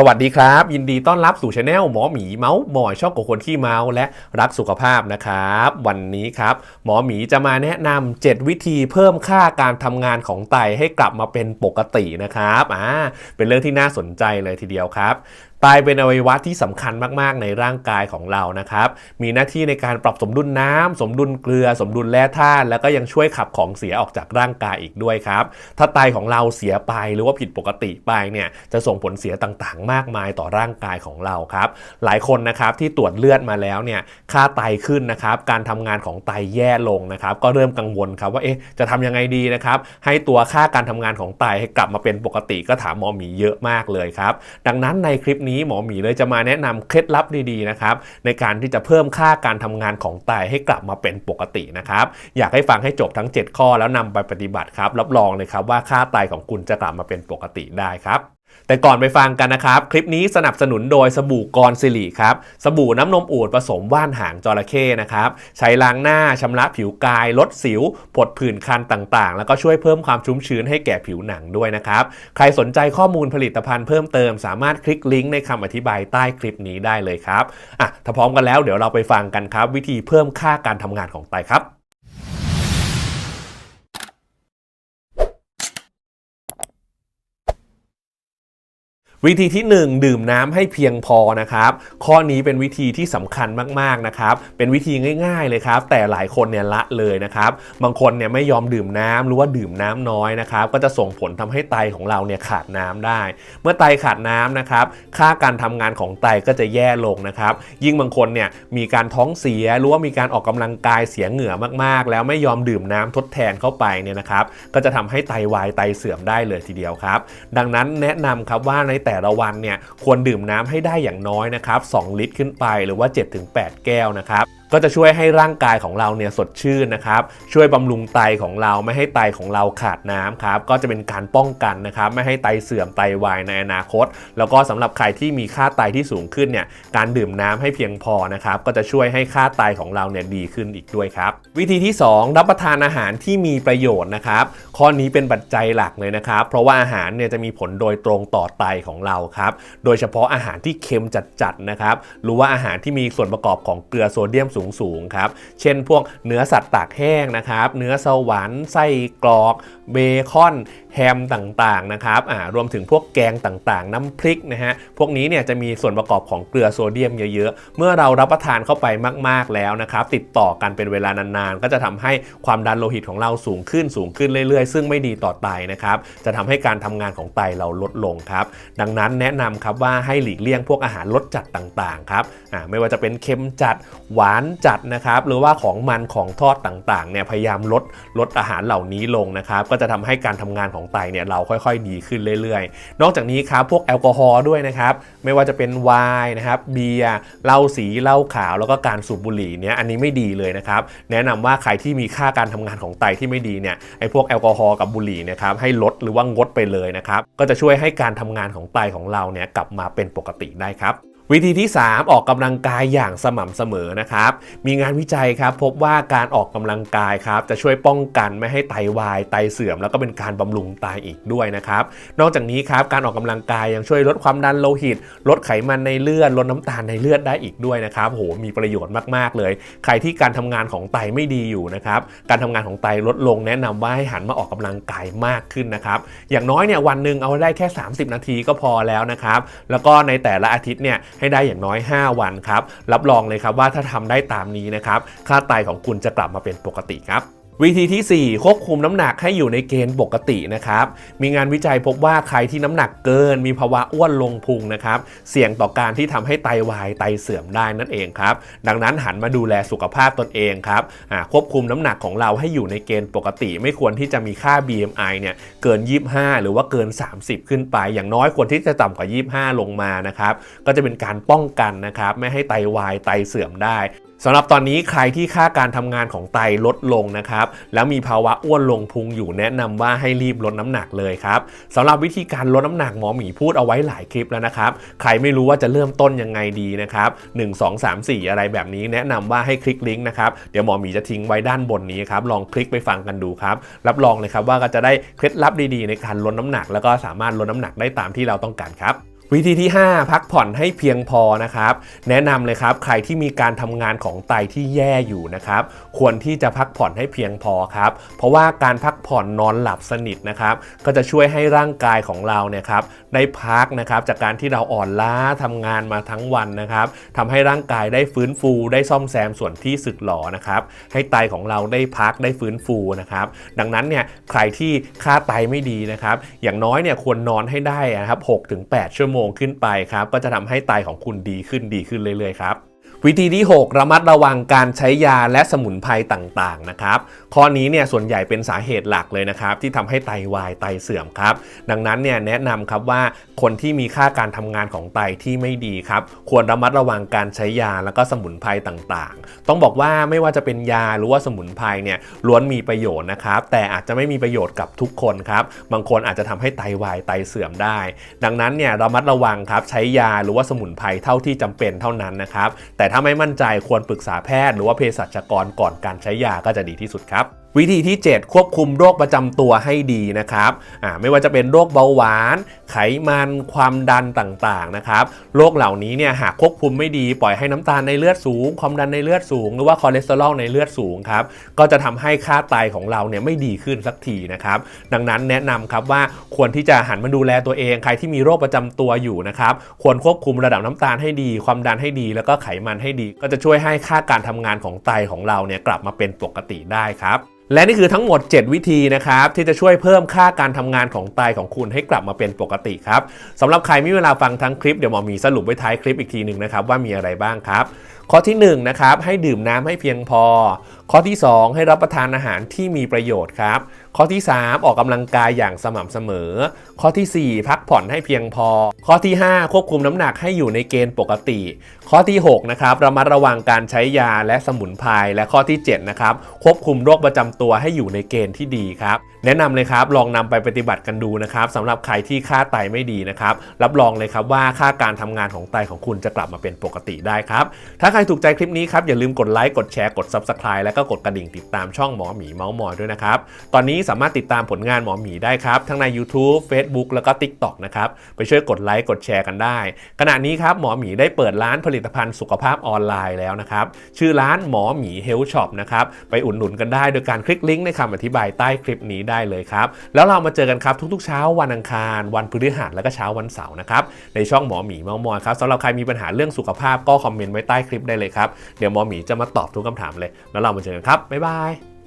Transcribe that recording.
สวัสดีครับ ยินดีต้อนรับสู่ช anel หมอหมีเมาส์มอยชอบกับคนขี้เมาส์และรักสุขภาพนะครับ วันนี้ครับ หมอหมีจะมาแนะนำ7วิธีเพิ่มค่าการทำงานของไตให้กลับมาเป็นปกตินะครับอ่าเป็นเรื่องที่น่าสนใจเลยทีเดียวครับไตเป็นอวัยวะที่สำคัญมาก ๆ ในร่างกายของเรานะครับ มีหน้าที่ในการปรับสมดุลน้ำสมดุลเกลือ สมดุลแร่ธาตุ แล้วก็ยังช่วยขับของเสียออกจากร่างกายอีกด้วยครับ ถ้าไตของเราเสียไปหรือว่าผิดปกติไปเนี่ยจะส่งผลเสียต่างๆ มากมายต่อร่างกายของเราครับ หลายคนนะครับที่ตรวจเลือดมาแล้วเนี่ยค่าไตขึ้นนะครับ การทำงานของไตแย่ลงนะครับ ก็เริ่มกังวลครับว่าเอ๊ะจะทำยังไงดีนะครับให้ตัวค่าการทำงานของไตให้กลับมาเป็นปกติก็ถามหมอหมีเยอะมากเลยครับ ดังนั้นในคลิปนี้หมอหมีเลยจะมาแนะนำเคล็ดลับดีๆนะครับในการที่จะเพิ่มค่าการทำงานของไตให้กลับมาเป็นปกตินะครับอยากให้ฟังให้จบทั้ง 7 ข้อแล้วนำไปปฏิบัติครับรับรองเลยครับว่าค่าไตของคุณจะกลับมาเป็นปกติได้ครับ แต่ก่อนไปฟังกันนะครับ คลิปนี้สนับสนุนโดยสบู่กรสิริครับ สบู่น้ำนมอูดผสมว่านหางจระเข้นะครับ ใช้ล้างหน้าชำระผิวกาย ลดสิว ผดผื่นคันต่างๆ แล้วก็ช่วยเพิ่มความชุ่มชื้นให้แก่ผิวหนังด้วยนะครับ ใครสนใจข้อมูลผลิตภัณฑ์เพิ่มเติม สามารถคลิกลิงก์ในคำอธิบายใต้คลิปนี้ได้เลยครับอะถ้าพร้อมกันแล้วเดี๋ยวเราไปฟังกันครับ วิธีเพิ่มค่าการทำงานของไตครับ วิธีที่ 1 ดื่มน้ำให้เพียงพอนะครับ ข้อนี้เป็นวิธีที่สำคัญมากๆนะครับ เป็นวิธีง่าย ๆเลยครับ แต่หลายคนเนี่ยละเลยนะครับ บางคนเนี่ยไม่ยอมดื่มน้ำหรือว่าดื่มน้ำน้อยนะครับ ก็จะส่งผลทำให้ไตของเราเนี่ยขาดน้ำได้ เมื่อไตขาดน้ำนะครับ ค่าการทำงานของไตก็จะแย่ลงนะครับ ยิ่งบางคนเนี่ยมีการท้องเสียหรือว่ามีการออกกำลังกายเสียเหงื่อมากๆ แล้วไม่ยอมดื่มน้ำทดแทนเข้าไปเนี่ยนะครับ ก็จะทำให้ไตวายไตเสื่อมได้เลยทีเดียวครับ ดังนั้นแนะนำครับว่าในแต่ละวันเนี่ยควรดื่มน้ำให้ได้อย่างน้อยนะครับ2ลิตรขึ้นไปหรือว่า 7-8 แก้วนะครับ ก็จะช่วยให้ร่างกายของเราเนี่ยสดชื่นนะครับ ช่วยบำรุงไตของเราไม่ให้ไตของเราขาดน้ำครับก็จะเป็นการป้องกันนะครับไม่ให้ไตเสื่อมไตวายในอนาคต แล้วก็สำหรับใครที่มีค่าไตที่สูงขึ้นเนี่ยการดื่มน้ำให้เพียงพอนะครับก็จะช่วยให้ค่าไตของเราเนี่ยดีขึ้นอีกด้วยครับ วิธีที่ 2 รับประทานอาหารที่มีประโยชน์นะครับข้อนี้เป็นปัจจัยหลักเลยนะครับ เพราะว่าอาหารเนี่ยจะมีผลโดยตรงต่อไตของเราครับโดยเฉพาะอาหารที่เค็มจัดๆนะครับหรือว่าอาหารที่มีส่วนประกอบของเกลือโซเดียมสูงๆครับ เช่นพวกเนื้อสัตว์ตากแห้งนะครับ เนื้อสวรรค์ไส้กรอกเบคอนแฮมต่างๆนะครับอ่ารวมถึงพวกแกงต่างๆ น้ำพริกนะฮะ พวกนี้เนี่ยจะมีส่วนประกอบของเกลือโซเดียมเยอะๆ เมื่อเรารับประทานเข้าไปมากๆแล้วนะครับ ติดต่อกันเป็นเวลานานๆ ก็จะทำให้ความดันโลหิตของเราสูงขึ้นสูงขึ้นเรื่อยๆ ซึ่งไม่ดีต่อไตนะครับ จะทำให้การทำงานของไตเราลดลงครับ ดังนั้นแนะนำครับว่าให้หลีกเลี่ยงพวกอาหารรสจัดต่างๆ ครับ อ่า ไม่ว่าจะเป็นเค็มจัด หวานจัดนะครับหรือว่าของมันของทอดต่างๆเนี่ยพยายามลดลดอาหารเหล่านี้ลงนะครับก็จะทำให้การทำงานของไตเนี่ยเราค่อยๆ ดีขึ้นเรื่อยๆ นอกจากนี้ครับพวกแอลกอฮอล์ด้วยนะครับไม่ว่าจะเป็นไวน์นะครับเบียร์เหล้าสีเหล้าขาวแล้วก็การสูบบุหรี่เนี่ยอันนี้ไม่ดีเลยนะครับแนะนำว่าใครที่มีค่าการทำงานของไตที่ไม่ดีเนี่ยไอ้พวกแอลกอฮอล์กับบุหรี่นะครับให้ลดหรือว่างดไปเลยนะครับก็จะช่วยให้การทำงานของไตของเราเนี่ยกลับมาเป็นปกติได้ครับ วิธีที่ 3 ออกกำลังกายอย่างสม่ำเสมอนะครับ มีงานวิจัยครับพบว่าการออกกำลังกายครับจะช่วยป้องกันไม่ให้ไตวาย ไตเสื่อม แล้วก็เป็นการบำรุงไตอีกด้วยนะครับ นอกจากนี้ครับการออกกำลังกายยังช่วยลดความดันโลหิต ลดไขมันในเลือด ลดน้ำตาลในเลือดได้อีกด้วยนะครับโหมีประโยชน์มากๆเลย ใครที่การทำงานของไตไม่ดีอยู่นะครับการทำงานของไตลดลงแนะนำว่าให้หันมาออกกำลังกายมากขึ้นนะครับอย่างน้อยเนี่ยวันหนึ่งเอาได้แค่ 30 นาทีก็พอแล้วนะครับแล้วก็ในแต่ละอาทิตย์เนี่ยให้ได้อย่างน้อย 5 วันครับรับรองเลยครับว่าถ้าทำได้ตามนี้นะครับค่าไตของคุณจะกลับมาเป็นปกติครับ วิธีที่ 4 ควบคุมน้ำหนักให้อยู่ในเกณฑ์ปกตินะครับ มีงานวิจัยพบว่าใครที่น้ำหนักเกิน มีภาวะอ้วนลงพุงนะครับ เสี่ยงต่อการที่ทำให้ไตวายไตเสื่อมได้นั่นเองครับ ดังนั้นหันมาดูแลสุขภาพตนเองครับควบคุมน้ำหนักของเราให้อยู่ในเกณฑ์ปกติ ไม่ควรที่จะมีค่า BMI เนี่ยเกิน 25 หรือว่าเกิน 30 ขึ้นไป อย่างน้อยควรที่จะต่ำกว่า 25 ลงมานะครับ ก็จะเป็นการป้องกันนะครับ ไม่ให้ไตวายไตเสื่อมได้ สำหรับตอนนี้ใครที่ค่าการทำงานของไตลดลงนะครับ แล้วมีภาวะอ้วนลงพุงอยู่แนะนำว่าให้รีบลดน้ำหนักเลยครับสำหรับวิธีการลดน้ำหนักหมอหมีพูดเอาไว้หลายคลิปแล้วนะครับ ใครไม่รู้ว่าจะเริ่มต้นยังไงดีนะครับ1 2 3 4 อะไรแบบนี้ แนะนำว่าให้คลิกลิงก์นะครับ เดี๋ยวหมอหมีจะทิ้งไว้ด้านบนนี้ครับ ลองคลิกไปฟังกันดูครับ รับรองเลยครับว่าก็จะได้เคล็ดลับดีๆ ในการลดน้ำหนัก แล้วก็สามารถลดน้ำหนักได้ตามที่เราต้องการครับ วิธีที่ 5 พักผ่อนให้เพียงพอนะครับ แนะนำเลยครับ ใครที่มีการทำงานของไตที่แย่อยู่นะครับ ควรที่จะพักผ่อนให้เพียงพอครับ เพราะว่าการพักผ่อนนอนหลับสนิทนะครับ ก็จะช่วยให้ร่างกายของเราเนี่ยครับได้พักนะครับจากการที่เราอ่อนล้าทำงานมาทั้งวันนะครับทำให้ร่างกายได้ฟื้นฟูได้ซ่อมแซมส่วนที่สึกหรอนะครับ ให้ไตของเราได้พักได้ฟื้นฟูนะครับ ดังนั้นเนี่ยใครที่ค่าไตไม่ดีนะครับ อย่างน้อยเนี่ยควรนอนให้ได้นะครับ6-8 ชั่วโมงโมงขึ้นไปครับ ก็จะทำให้ไตของคุณดีขึ้นดีขึ้นเรื่อยๆครับ วิธีที่ 6 ระมัดระวังการใช้ยาและสมุนไพรต่างๆนะครับข้อนี้เนี่ยส่วนใหญ่เป็นสาเหตุหลักเลยนะครับที่ทำให้ไตวายไตเสื่อมครับ ดังนั้นเนี่ยแนะนำครับว่าคนที่มีค่าการทำงานของไตที่ไม่ดีครับ ควรระมัดระวังการใช้ยาแล้วก็สมุนไพรต่างๆ ต้องบอกว่าไม่ว่าจะเป็นยาหรือว่าสมุนไพรเนี่ยล้วนมีประโยชน์นะครับแต่อาจจะไม่มีประโยชน์กับทุกคนครับบางคนอาจจะทำให้ไตวายไตเสื่อมได้ ดังนั้นเนี่ยระมัดระวังครับใช้ยาหรือว่าสมุนไพรเท่าที่จำเป็นเท่านั้นนะครับแต่ถ้าไม่มั่นใจควรปรึกษาแพทย์หรือว่าเภสัชกรก่อนการใช้ยาก็จะดีที่สุดครับ วิธีที่ 7 ควบคุมโรคประจำตัวให้ดีนะครับอ่าไม่ว่าจะเป็นโรคเบาหวาน ไขมัน ความดันต่างๆนะครับ โรคเหล่านี้เนี่ยหากควบคุมไม่ดีปล่อยให้น้ำตาลในเลือดสูง ความดันในเลือดสูง หรือว่าคอเลสเตอรอลในเลือดสูงครับ ก็จะทำให้ค่าไตของเราเนี่ยไม่ดีขึ้นสักทีนะครับ ดังนั้นแนะนำครับว่าควรที่จะหันมาดูแลตัวเอง ใครที่มีโรคประจำตัวอยู่นะครับ ควรควบคุมระดับน้ำตาลให้ดี ความดันให้ดี แล้วก็ไขมันให้ดี ก็จะช่วยให้ค่าการทำงานของไตของเราเนี่ยกลับมาเป็นปกติได้ครับและนี่คือทั้งหมด 7 วิธีนะครับ ที่จะช่วยเพิ่มค่าการทำงานของไตของคุณให้กลับมาเป็นปกติครับสำหรับใครไม่มีเวลาฟังทั้งคลิปเดี๋ยวหมอมีสรุปไว้ท้ายคลิปอีกทีหนึ่งนะครับว่ามีอะไรบ้างครับ ข้อที่1นะครับให้ดื่มน้ำให้เพียงพอ ข้อที่ 2 ให้รับประทานอาหารที่มีประโยชน์ครับ ข้อที่ 3 ออกกำลังกายอย่างสม่ำเสมอ ข้อทีสี่ 4 พักผ่อนให้เพียงพอ ข้อที่ 5 ควบคุมน้ำหนักให้อยู่ในเกณฑ์ปกติ ข้อที่6นะครับระมัดระวังการใช้ยาและสมุนไพรและข้อที่7นะครับควบคุมโรคประจำตัวให้อยู่ในเกณฑ์ที่ดีครับ แนะนำเลยครับลองนำไปปฏิบัติกันดูนะครับสำหรับใครที่ค่าไตไม่ดีนะครับรับรองเลยครับว่าค่าการทำงานของไตของคุณจะกลับมาเป็นปกติได้ครับถ้ารถูกใจคลิปนี้ครับ อย่าลืมกดไลค์ กดแชร์ กด Subscribe แล้วก็กดกระดิ่งติดตามช่องหมอหมีเมาส์มอยด้วยนะครับ ตอนนี้สามารถติดตามผลงานหมอหมีได้ครับ ทั้งใน YouTube Facebook แล้วก็ TikTok นะครับ ไปช่วยกดไลค์ กดแชร์กันได้ ขณะนี้ครับหมอหมีได้เปิดร้านผลิตภัณฑ์สุขภาพออนไลน์แล้วนะครับ ชื่อร้านหมอหมีเฮลช็อปนะครับ ไปอุดหนุนกันได้โดยการคลิกลิงก์ในคำอธิบายใต้คลิปนี้ได้เลยครับ แล้วเรามาเจอกันครับทุกๆ เช้าวันอังคาร วันพฤหัสและก็เช้าวันเสาร์นะครับ ในช่องหมอหมีเมาส์มอยครับสำหรับใครมีปัญหาเรื่องสุขภาพก็คอมเมนต์ไว้ใต้คลิปได้เลยครับ เดี๋ยวหมอหมีจะมาตอบทุกคำถามเลย แล้วเรามาเจอกันครับ บ๊ายบาย